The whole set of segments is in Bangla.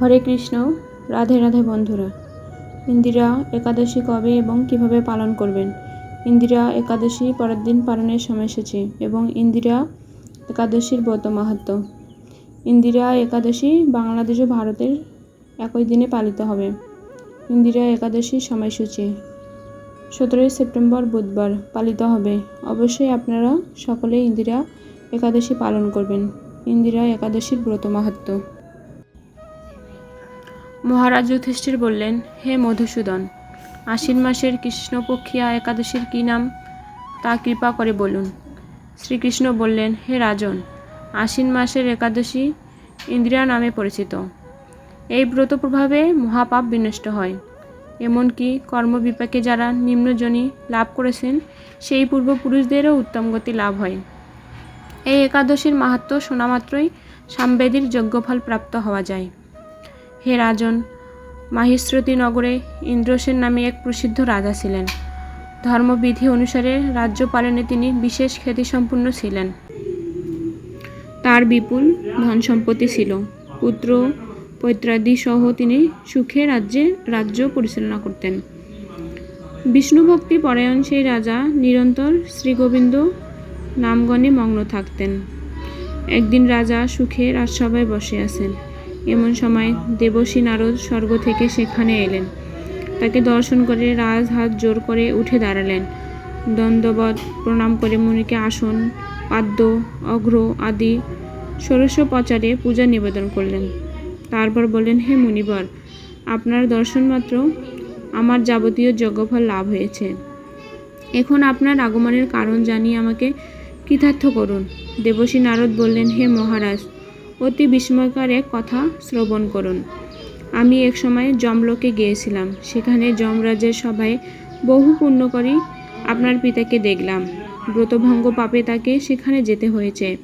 হরে কৃষ্ণ, রাধে রাধে বন্ধুরা। ইন্দিরা একাদশী কবে এবং কীভাবে পালন করবেন? ইন্দিরা একাদশী পরের দিন পালনের সময়সূচি এবং ইন্দিরা একাদশীর ব্রত মাহাত্ম। ইন্দিরা একাদশী বাংলাদেশ ও ভারতের একই দিনে পালিত হবে। ইন্দিরা একাদশীর সময়সূচি সতেরোই সেপ্টেম্বর বুধবার পালিত হবে। অবশ্যই আপনারা সকলে ইন্দিরা একাদশী পালন করবেন। ইন্দিরা একাদশীর ব্রত মাহাত্ম্য মহারাজ যুধিষ্ঠির বললেন, হে মধুসূদন, আশ্বিন মাসের কৃষ্ণপক্ষিয়া একাদশীর কী নাম? তা কৃপা করে বলুন। শ্রীকৃষ্ণ বললেন, হে রাজন, আশ্বিন মাসের একাদশী ইন্দিরা নামে পরিচিত। এই ব্রত প্রভাবে মহাপাপ বিনষ্ট হয়। এমনকি কর্মবিপাকে যারা নিম্নজনী লাভ করেছেন, সেই পূর্বপুরুষদেরও উত্তম গতি লাভ হয়। এই একাদশীর মাহাত্ম্য শোনামাত্রই সামবেদীর যজ্ঞফল প্রাপ্ত হওয়া যায়। হে রাজন মাহিশ্রতী নগরে ইন্দ্রসেন নামে এক প্রসিদ্ধ রাজা ছিলেন। ধর্মবিধি অনুসারে রাজ্য পালনে তিনি বিশেষ খ্যাতিসম্পন্ন ছিলেন। তার বিপুল ধন সম্পত্তি ছিল। পুত্র পৈত্রাদি সহ তিনি সুখে রাজ্যে, রাজ্য পরিচালনা করতেন। বিষ্ণুভক্তি পরায়ণ সেই রাজা নিরন্তর শ্রীগোবিন্দ নামগণে মগ্ন থাকতেন। একদিন রাজা সুখে রাজসভায় বসে আছেন। এমন সময় দেবশ্রী নারদ স্বর্গ থেকে সেখানে এলেন। তাকে দর্শন করে রাজ হাত জোর করে উঠে দাঁড়ালেন। দণ্ডবত প্রণাম করে মুনিকে আসন, পাদ্য অঘ্র আদি, ষোড়শোপচারে পূজা নিবেদন করলেন। তারপর বললেন, হে মুনিবর, আপনার দর্শন মাত্র আমার যাবতীয় যজ্ঞফল লাভ হয়েছে। এখন আপনার আগমনের কারণ জানিয়ে আমাকে কৃতার্থ করুন। দেবশ্রী নারদ বললেন, হে মহারাজ অতি বিস্ময়কর এক কথা শ্রবণ করুন। আমি এক সময় যমলোকে গিয়েছিলাম। সেখানে যমরাজের সভায় বহু পুণ্যকরী আপনার পিতাকে দেখলাম। ব্রতভঙ্গ পাপে তাকে সেখানে যেতে হয়েছে।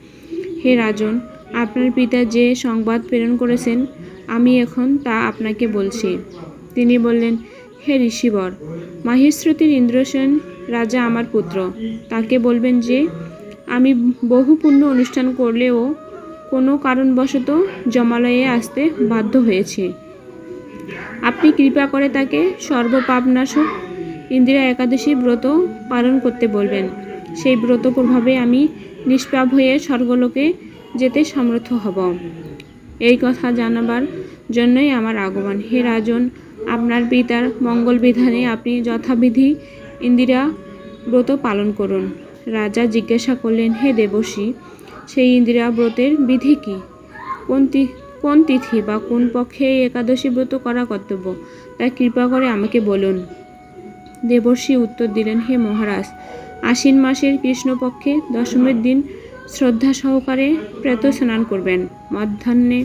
হে রাজন, আপনার পিতা যে সংবাদ প্রেরণ করেছেন, আমি এখন তা আপনাকে বলছি। তিনি বললেন, হে ঋষিবর মাহিশ্রুতির ইন্দ্রসেন রাজা আমার পুত্র। তাকে বলবেন যে, আমি বহু পুণ্য অনুষ্ঠান করলেও কোনো কারণবশত জমালয়ে আসতে বাধ্য হয়েছে। আপনি কৃপা করে তাকে সর্বপাপনাশক ইন্দিরা একাদশী ব্রত পালন করতে বলবেন। সেই ব্রত প্রভাবে আমি নিষ্পাপ হয়ে স্বর্গলোকে যেতে সমর্থ হব। এই কথা জানাবার জন্যই আমার আগমন। হে রাজন, আপনার পিতার মঙ্গল বিধানে আপনি যথাবিধি ইন্দিরা ব্রত পালন করুন। রাজা জিজ্ঞাসা করলেন, হে দেবশ্রী সেই ইন্দিরা ব্রতের বিধি কী? কোন কোন তিথি বা কোন পক্ষে এই একাদশী ব্রত করা কর্তব্য? তা কৃপা করে আমাকে বলুন। দেবর্ষি উত্তর দিলেন, হে মহারাজ, আশ্বিন মাসের কৃষ্ণপক্ষে দশমীর দিন শ্রদ্ধা সহকারে প্রেত স্নান করবেন। মধ্যাহ্নে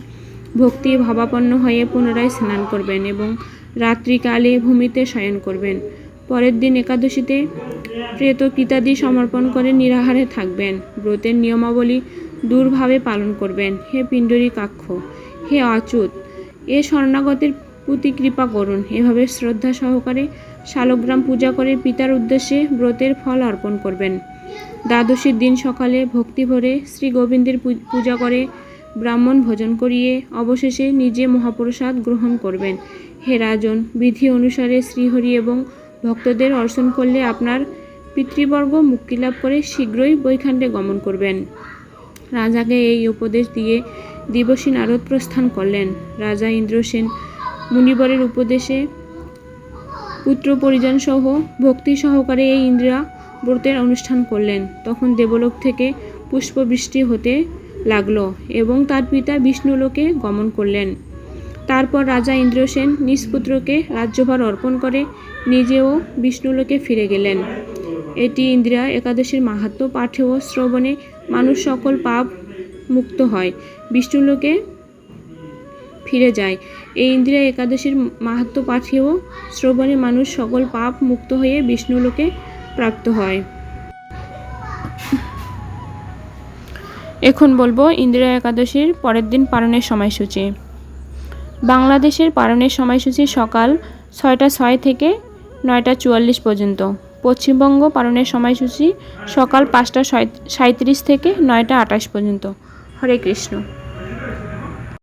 ভক্তি ভাবাপন্ন হয়ে পুনরায় স্নান করবেন এবং রাত্রিকালে ভূমিতে শয়ন করবেন। পরের দিন একাদশীতে প্রেত কৃতাদি সমর্পণ করে নিরাহারে থাকবেন। ব্রতের নিয়মাবলী দূরভাবে পালন করবেন। হে পিণ্ডরী কাক্ষ, হে অচ্যুত এ শরণাগতের প্রতি কৃপা করুন। এভাবে শ্রদ্ধা সহকারে শালগ্রাম পূজা করে পিতার উদ্দেশ্যে ব্রতের ফল অর্পণ করবেন। দ্বাদশীর দিন সকালে ভক্তি ভরে শ্রী গোবিন্দের পূজা করে ব্রাহ্মণ ভোজন করিয়ে অবশেষে নিজে মহাপ্রসাদ গ্রহণ করবেন। হে রাজন, বিধি অনুসারে শ্রীহরি এবং ভক্তদের অর্চন করলে আপনার পিতৃবর্গ মুক্তি লাভ করে শীঘ্রই বৈখান্ডে গমন করবেন। রাজাকে এই উপদেশ দিয়ে দিবসী নারদ প্রস্থান করলেন। রাজা ইন্দ্রসেন মুনিবরের উপদেশে পুত্র পরিজন সহ ভক্তি সহকারে এই ইন্দ্রা ব্রতের অনুষ্ঠান করলেন। তখন দেবলোক থেকে পুষ্পবৃষ্টি হতে লাগল এবং তার পিতা বিষ্ণুলোকে গমন করলেন। তারপর রাজা ইন্দ্রসেন নিজ পুত্রকে রাজ্যভার অর্পণ করে নিজেও বিষ্ণুলোকে ফিরে গেলেন। এটি ইন্দিরা একাদশীর মাহাত্ম্য পাঠে ও শ্রবণে মানুষ সকল পাপ মুক্ত হয়, বিষ্ণুলোকে ফিরে যায়। এই ইন্দিরা একাদশীর মাহাত্ম্য পাঠে ও শ্রবণে মানুষ সকল পাপ মুক্ত হয়ে বিষ্ণুলোকে প্রাপ্ত হয়। এখন বলব ইন্দিরা একাদশীর পরের দিন পালনের সময়সূচি। বাংলাদেশের পালনের সময়সূচি সকাল ছয়টা ছয় থেকে নয়টা চুয়াল্লিশ পর্যন্ত। পশ্চিমবঙ্গ পালনের সময়সূচি সকাল পাঁচটা সাঁইত্রিশ থেকে নয়টা আটাশ পর্যন্ত। হরে কৃষ্ণ।